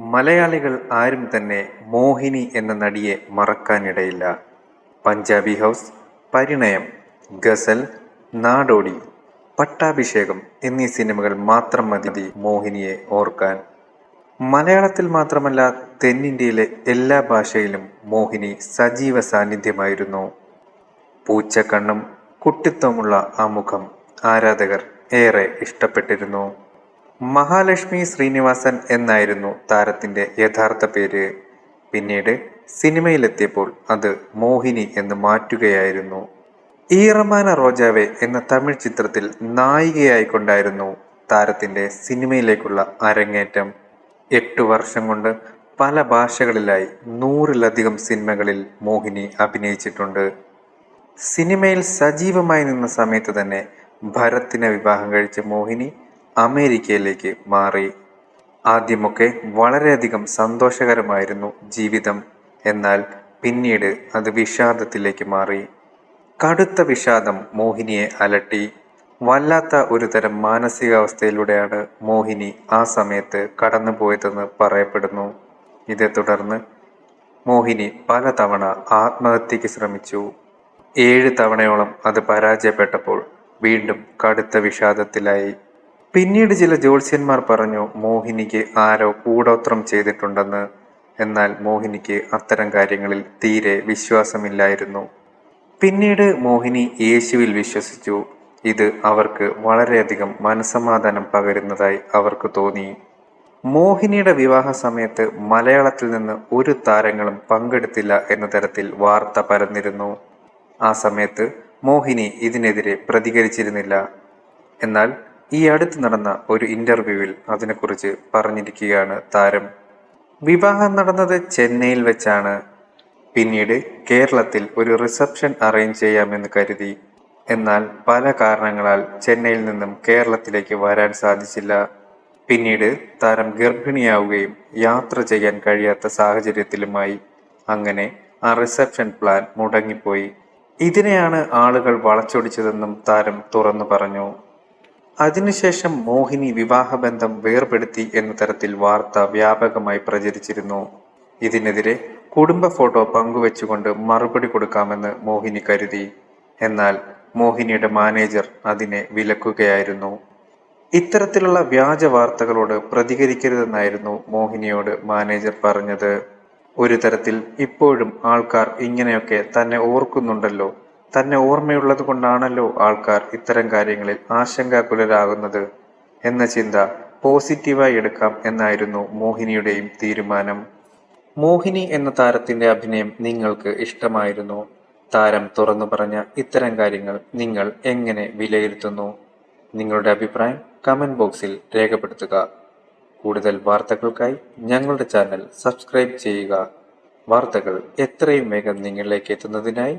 മലയാളികൾ ആരും തന്നെ മോഹിനി എന്ന നടിയെ മറക്കാനിടയില്ല. പഞ്ചാബി ഹൗസ് പരിണയം ഗസൽ നാടോടി പട്ടാഭിഷേകം എന്നീ സിനിമകൾ മാത്രം മതി മോഹിനിയെ ഓർക്കാൻ. മലയാളത്തിൽ മാത്രമല്ല തെന്നിന്ത്യയിലെ എല്ലാ ഭാഷയിലും മോഹിനി സജീവ സാന്നിധ്യമായിരുന്നു. പൂച്ചക്കണ്ണും കുട്ടിത്വമുള്ള ആ മുഖം ആരാധകർ ഏറെ ഇഷ്ടപ്പെട്ടിരുന്നു. മഹാലക്ഷ്മി ശ്രീനിവാസൻ എന്നായിരുന്നു താരത്തിന്റെ യഥാർത്ഥ പേര്. പിന്നീട് സിനിമയിലെത്തിയപ്പോൾ അത് മോഹിനി എന്ന് മാറ്റുകയായിരുന്നു. ഈറമാന റോജാവെ എന്ന തമിഴ് ചിത്രത്തിൽ നായികയായിക്കൊണ്ടായിരുന്നു താരത്തിന്റെ സിനിമയിലേക്കുള്ള അരങ്ങേറ്റം. എട്ടു വർഷം കൊണ്ട് പല ഭാഷകളിലായി നൂറിലധികം സിനിമകളിൽ മോഹിനി അഭിനയിച്ചിട്ടുണ്ട്. സിനിമയിൽ സജീവമായി നിന്ന സമയത്ത് തന്നെ ഭരത്തിനെ വിവാഹം കഴിച്ച മോഹിനി അമേരിക്കയിലേക്ക് മാറി. ആദ്യമൊക്കെ വളരെയധികം സന്തോഷകരമായിരുന്നു ജീവിതം. എന്നാൽ പിന്നീട് അത് വിഷാദത്തിലേക്ക് മാറി. കടുത്ത വിഷാദം മോഹിനിയെ അലട്ടി. വല്ലാത്ത ഒരു തരം മാനസികാവസ്ഥയിലൂടെയാണ് മോഹിനി ആ സമയത്ത് കടന്നുപോയതെന്ന് പറയപ്പെടുന്നു. ഇതേ തുടർന്ന് മോഹിനി പലതവണ ആത്മഹത്യക്ക് ശ്രമിച്ചു. ഏഴ് തവണയോളം അത് പരാജയപ്പെട്ടപ്പോൾ വീണ്ടും കടുത്ത വിഷാദത്തിലായി. പിന്നീട് ചില ജ്യോത്സ്യന്മാർ പറഞ്ഞു മോഹിനിക്ക് ആരോ കൂടോത്രം ചെയ്തിട്ടുണ്ടെന്ന്. എന്നാൽ മോഹിനിക്ക് അത്തരം കാര്യങ്ങളിൽ തീരെ വിശ്വാസമില്ലായിരുന്നു. പിന്നീട് മോഹിനി യേശുവിൽ വിശ്വസിച്ചു. ഇത് അവർക്ക് വളരെയധികം മനസമാധാനം പകരുന്നതായി അവർക്ക് തോന്നി. മോഹിനിയുടെ വിവാഹ സമയത്ത് മലയാളത്തിൽ നിന്ന് ഒരു താരങ്ങളും പങ്കെടുത്തില്ല എന്ന തരത്തിൽ വാർത്ത പരന്നിരുന്നു. ആ സമയത്ത് മോഹിനി ഇതിനെതിരെ പ്രതികരിച്ചിരുന്നില്ല. എന്നാൽ ഈ അടുത്ത് നടന്ന ഒരു ഇന്റർവ്യൂവിൽ അതിനെക്കുറിച്ച് പറഞ്ഞിരിക്കുകയാണ് താരം. വിവാഹം നടന്നത് ചെന്നൈയിൽ വെച്ചാണ്. പിന്നീട് കേരളത്തിൽ ഒരു റിസപ്ഷൻ അറേഞ്ച് ചെയ്യാമെന്ന് കരുതി. എന്നാൽ പല കാരണങ്ങളാൽ ചെന്നൈയിൽ നിന്നും കേരളത്തിലേക്ക് വരാൻ സാധിച്ചില്ല. പിന്നീട് താരം ഗർഭിണിയാവുകയും യാത്ര ചെയ്യാൻ കഴിയാത്ത സാഹചര്യത്തിലുമായി. അങ്ങനെ ആ റിസപ്ഷൻ പ്ലാൻ മുടങ്ങിപ്പോയി. ഇതിനെയാണ് ആളുകൾ വളച്ചൊടിച്ചതെന്നും താരം തുറന്നു പറഞ്ഞു. അതിനുശേഷം മോഹിനി വിവാഹബന്ധം വേർപെടുത്തി എന്ന തരത്തിൽ വാർത്ത വ്യാപകമായി പ്രചരിച്ചിരുന്നു. ഇതിനെതിരെ കുടുംബ ഫോട്ടോ പങ്കുവെച്ചുകൊണ്ട് മറുപടി കൊടുക്കാമെന്ന് മോഹിനി കരുതി. എന്നാൽ മോഹിനിയുടെ മാനേജർ അതിനെ വിലക്കുകയായിരുന്നു. ഇത്തരത്തിലുള്ള വ്യാജ വാർത്തകളോട് പ്രതികരിക്കരുതെന്നായിരുന്നു മോഹിനിയോട് മാനേജർ പറഞ്ഞത്. ഒരു തരത്തിൽ ഇപ്പോഴും ആൾക്കാർ ഇങ്ങനെയൊക്കെ തന്നെ ഓർക്കുന്നുണ്ടല്ലോ തന്നെ ഓർമ്മയുള്ളത് കൊണ്ടാണല്ലോ ആൾക്കാർ ഇത്തരം കാര്യങ്ങളിൽ ആശങ്കാകുലരാകുന്നത് എന്ന ചിന്ത പോസിറ്റീവായി എടുക്കാം എന്നായിരുന്നു മോഹിനിയുടെയും തീരുമാനം. മോഹിനി എന്ന താരത്തിന്റെ അഭിനയം നിങ്ങൾക്ക് ഇഷ്ടമായിരുന്നു. താരം തുറന്നു പറഞ്ഞ ഇത്തരം കാര്യങ്ങൾ നിങ്ങൾ എങ്ങനെ വിലയിരുത്തുന്നു? നിങ്ങളുടെ അഭിപ്രായം കമന്റ് ബോക്സിൽ രേഖപ്പെടുത്തുക. കൂടുതൽ വാർത്തകൾക്കായി ഞങ്ങളുടെ ചാനൽ സബ്സ്ക്രൈബ് ചെയ്യുക. വാർത്തകൾ എത്രയും വേഗം നിങ്ങളിലേക്ക് എത്തുന്നതിനായി